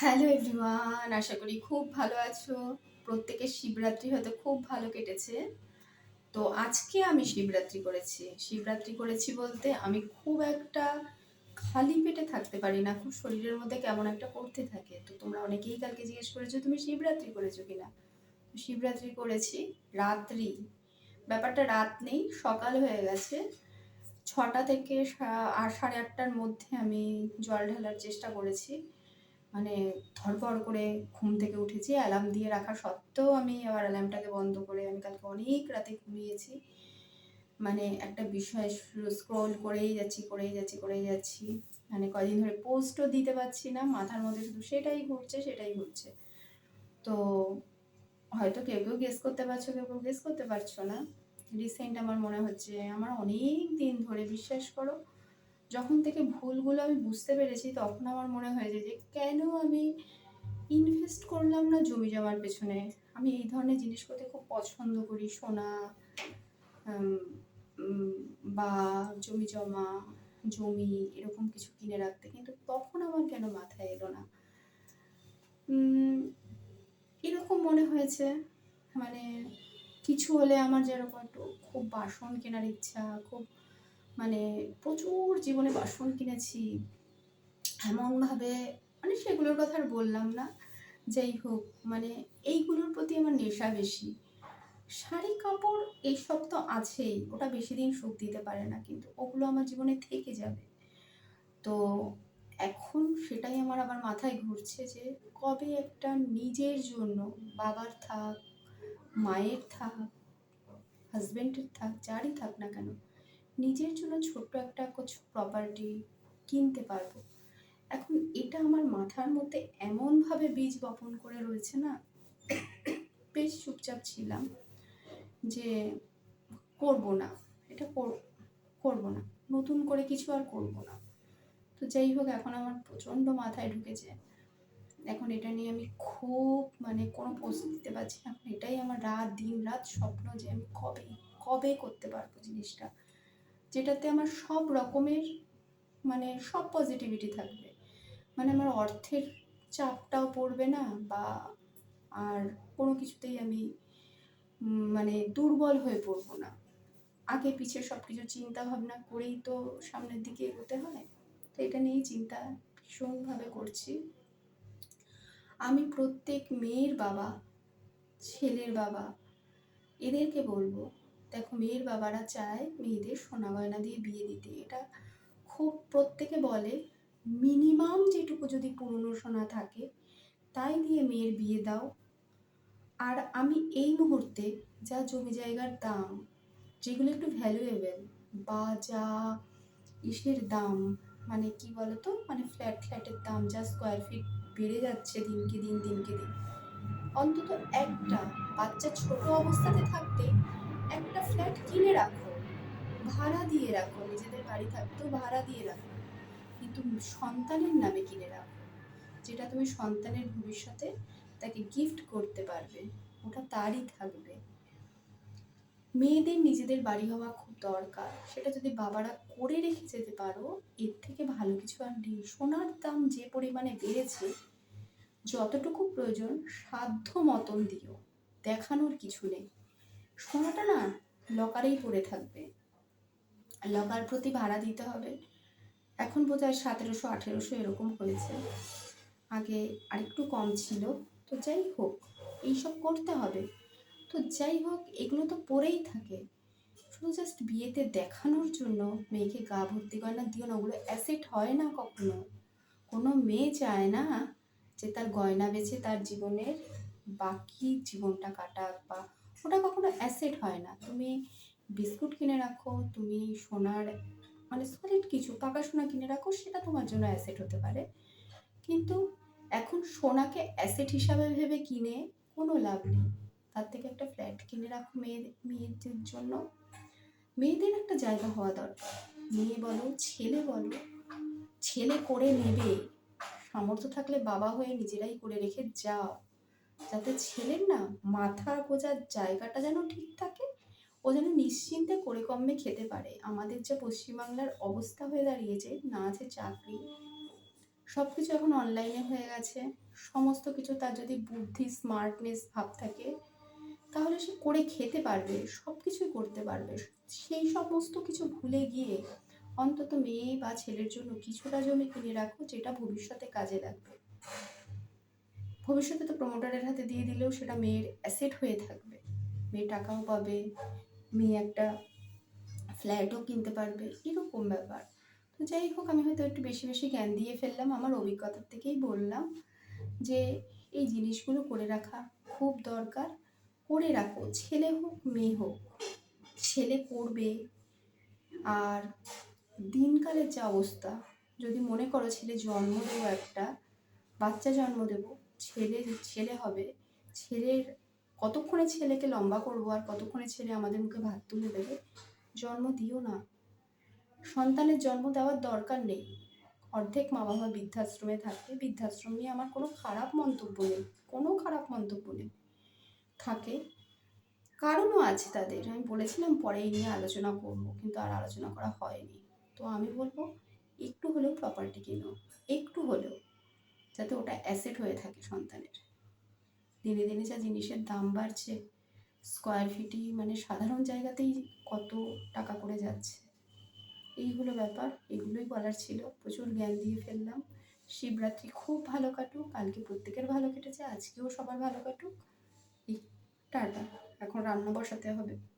Hello everyone আশা করি খুব ভালো আছো। প্রত্যেকের শিবরাত্রি হয়তো খুব ভালো কেটেছে। তো আজকে আমি শিবরাত্রি করেছি। শিবরাত্রি করেছি বলতে আমি খুব একটা খালি পেটে থাকতে পারি না। খুব শরীরের মধ্যে কেমন একটা করতে থাকে। তো তোমরা অনেকেই কালকে জিজ্ঞেস করেছ, তুমি শিবরাত্রি করেছ কিনা? শিবরাত্রি করেছি রাত্রি। ব্যাপারটা রাত নেই, সকাল হয়ে গেছে। ছটা থেকে সাড়ে আটটার মধ্যে আমি জল ঢালার চেষ্টা করেছি। মানে ধড়ফড় করে ঘুম থেকে উঠেছি অ্যালার্ম দিয়ে রাখা সত্ত্বেও আমি আবার অ্যালার্মটাকে বন্ধ করে আমি কালকে অনেক রাতে ঘুমিয়েছি। মানে একটা বিষয় স্ক্রল করেই যাচ্ছি করেই যাচ্ছি করেই যাচ্ছি। মানে কদিন ধরে পোস্টও দিতে পারছি না, মাথার মধ্যে শুধু সেটাই ঘুরছে সেটাই ঘুরছে। তো হয়তো কেউ কেউ গেস করতে পারছ, কেউ কেউ গেস করতে পারছ না। রিসেন্ট আমার মনে হচ্ছে, আমার অনেক দিন ধরে বিশ্বাস করো যখন থেকে ভুলগুলো আমি বুঝতে পেরেছি, তখন আমার মনে হয়েছে যে কেন আমি ইনভেস্ট করলাম না জমি জমার পেছনে? আমি এই ধরনের জিনিস করতে খুব পছন্দ করি, সোনা বা জমি জমা, জমি এরকম কিছু কিনে রাখতে। কিন্তু তখন আমার কেন মাথায় এলো না? এরকম মনে হয়েছে। মানে কিছু হলে আমার যেরকম একটু খুব বাসন কেনার ইচ্ছা, খুব মানে প্রচুর জীবনে বাসন কিনেছি। এমনভাবে মানে সেগুলোর কথা আর বললাম না। যাই হোক মানে এইগুলোর প্রতি আমার নেশা বেশি। শাড়ি, কাপড়, এইসব তো আছেই, ওটা বেশি দিন সুখ দিতে পারে না, কিন্তু ওগুলো আমার জীবনে থেকে যাবে। তো এখন সেটাই আমার আবার মাথায় ঘুরছে যে কবে একটা নিজের জন্য, বাবার থাক, মায়ের থাক হাজব্যান্ডের থাক, যারই থাক না কেন নিজের জন্য ছোট্ট একটা কিছু প্রপার্টি কিনতে পারব। এখন এটা আমার মাথার মধ্যে এমনভাবে বীজ বপন করে রয়েছে না, বেশ চুপচাপ ছিলাম যে করব না, এটা কর- করব না, নতুন করে কিছু আর করব না। তো যাই হোক, এখন আমার প্রচণ্ড মাথায় ঢুকেছে। এখন এটা নিয়ে আমি খুব মানে কোনো পোস্ট দিতে পারছি না। এটাই আমার রাত, দিন, রাত স্বপ্ন যে আমি কবে কবে করতে পারব জিনিসটা। যেটাতে আমার সব রকমের মানে সব পজিটিভিটি থাকবে। মানে আমার অর্থের চাপটাও পড়বে না বা আর কোনো কিছুতেই আমি মানে দুর্বল হয়ে পড়ব না। আগে পিছে সব কিছু চিন্তা ভাবনা করেই তো সামনের দিকে এগোতে হয়। তো এটা নিয়েই চিন্তা ভীষণভাবে করছি। আমি প্রত্যেক মেয়ের বাবা, ছেলের বাবা, এদেরকে বলব দেখো মেয়ের বাবারা চায় মেয়েদের সোনা গয়না দিয়ে বিয়ে দিতে। এটা খুব প্রত্যেকে বলে, মিনিমাম যেটুকু যদি পুরনো সোনা থাকে, তাই দিয়ে মেয়ের বিয়ে দাও। আর আমি এই মুহূর্তে যা জমি জায়গার দাম, যেগুলো একটু ভ্যালুয়েবল বা যা ইসের দাম মানে কি বলতো মানে ফ্ল্যাট ফ্ল্যাটের দাম যা স্কোয়ার ফিট বেড়ে যাচ্ছে দিনকে দিন দিনকে দিন, অন্তত একটা বাচ্চা ছোট অবস্থাতে থাকতে একটা ফ্ল্যাট কিনে রাখো। ভাড়া দিয়ে রাখো, নিজেদের বাড়ি থাকতেও ভাড়া দিয়ে রাখো। কিন্তু সন্তানের নামে কিনে রাখো, যেটা তুমি সন্তানের ভবিষ্যতে তাকে গিফট করতে পারবে, ওটা তারই থাকবে। মেয়েদের নিজেদের বাড়ি হওয়া খুব দরকার, সেটা যদি বাবারা করে রেখে যেতে পারো, এর থেকে ভালো কিছু আর নেই। সোনার দাম যে পরিমাণে বেড়েছে, যতটুকু প্রয়োজন, সাধ্য মতন দিও, দেখানোর কিছু নেই। সোনাটা না লকারেই পড়ে থাকবে। লকার প্রতি ভাড়া দিতে হবে। এখন বোধ হয় সতেরোশো, আঠেরোশো এরকম হয়েছে। আগে আরেকটু কম ছিল। তো যাই হোক, এইসব করতে হবে। তো যাই হোক, এগুলো তো পড়েই থাকে। শুধু জাস্ট বিয়েতে দেখানোর জন্য মেয়েকে গা ভর্তি গয়না দিও না, ওগুলো অ্যাসেট হয় না কখনো। কোনো মেয়ে চায় না যে তার গয়না বেছে তার জীবনের বাকি জীবনটা কাটাক বা ওটা কখনো অ্যাসেট হয় না। তুমি বিস্কুট কিনে রাখো, তুমি সোনার মানে সলিড কিছু, পাকা সোনা কিনে রাখো, সেটা তোমার জন্য অ্যাসেট হতে পারে। কিন্তু এখন সোনাকে অ্যাসেট হিসাবে ভেবে কিনে কোনো লাভ নেই। তার থেকে একটা ফ্ল্যাট কিনে রাখো মেয়ে, মেয়েদের জন্য। মেয়েদের একটা জায়গা হওয়া দরকার। মেয়ে বলো, ছেলে বলো, ছেলে করে নেবে। সামর্থ্য থাকলে বাবা হয়ে নিজেরাই করে রেখে যাও। যাতে ছেলের না মাথা গোজার জায়গাটা যেন ঠিক থাকে, ও যেন নিশ্চিন্তে করে কমে খেতে পারে। আমাদের যে পশ্চিমবাংলার অবস্থা হয়ে দাঁড়িয়েছে, না আছে চাকরি সব কিছু এখন অনলাইনে হয়ে গেছে। সমস্ত কিছু তার যদি বুদ্ধি স্মার্টনেস ভাব থাকে, তাহলে সে করে খেতে পারবে সব কিছুই করতে পারবে। সেই সমস্ত কিছু ভুলে গিয়ে অন্তত মেয়ে বা ছেলের জন্য কিছুটা জমি কিনে রাখো, যেটা ভবিষ্যতে কাজে লাগবে। ভবিষ্যতে তো প্রমোটারের হাতে দিয়ে দিলেও সেটা মেয়ের অ্যাসেট হয়ে থাকবে। মেয়ে টাকাও পাবে মেয়ে একটা ফ্ল্যাটও কিনতে পারবে এরকম ব্যাপার। তো যাই হোক আমি হয়তো একটু বেশি বেশি জ্ঞান দিয়ে ফেললাম আমার অভিজ্ঞতার থেকেই বললাম যে এই জিনিসগুলো করে রাখা খুব দরকার। করে রাখো ছেলে হোক মেয়ে হোক ছেলে করবে আর দিনকালের যা অবস্থা যদি মনে করো ছেলে জন্ম দেবো একটা বাচ্চা জন্ম দেব ছেলে ছেলে হবে। ছেলের, কতক্ষণে ছেলেকে লম্বা করব আর কতক্ষণে ছেলে আমাদের মুখে ভাত তুলে দেবে? জন্ম দিও না। সন্তানের জন্ম দেওয়ার দরকার নেই। অর্ধেক মা বাবা বৃদ্ধাশ্রমে থাকে। বৃদ্ধাশ্রম নিয়ে আমার কোনো খারাপ মন্তব্য নেই। কোনো খারাপ মন্তব্য নেই। থাকে। কারণও আছে তাদের। আমি বলেছিলাম পরে নিয়ে আলোচনা করব, কিন্তু আর আলোচনা করা হয়নি। তো আমি বলব, একটু হলেও প্রপার্টি কিনো। একটু হলেও। যাতে ওটা অ্যাসেট হয়ে থাকে সন্তানের। দিনে দিনে যা জিনিসের দাম বাড়ছে স্কোয়ার ফিটই মানে সাধারণ জায়গাতেই কত টাকা করে যাচ্ছে। এই হলো ব্যাপার, এগুলোই বলার ছিল। প্রচুর জ্ঞান দিয়ে ফেললাম। শিবরাত্রি খুব ভালো কাটুক, কালকে প্রত্যেকের ভালো কেটেছে, আজকেও সবার ভালো কাটুক। এই টাটা। এখন রান্না বসাতে হবে।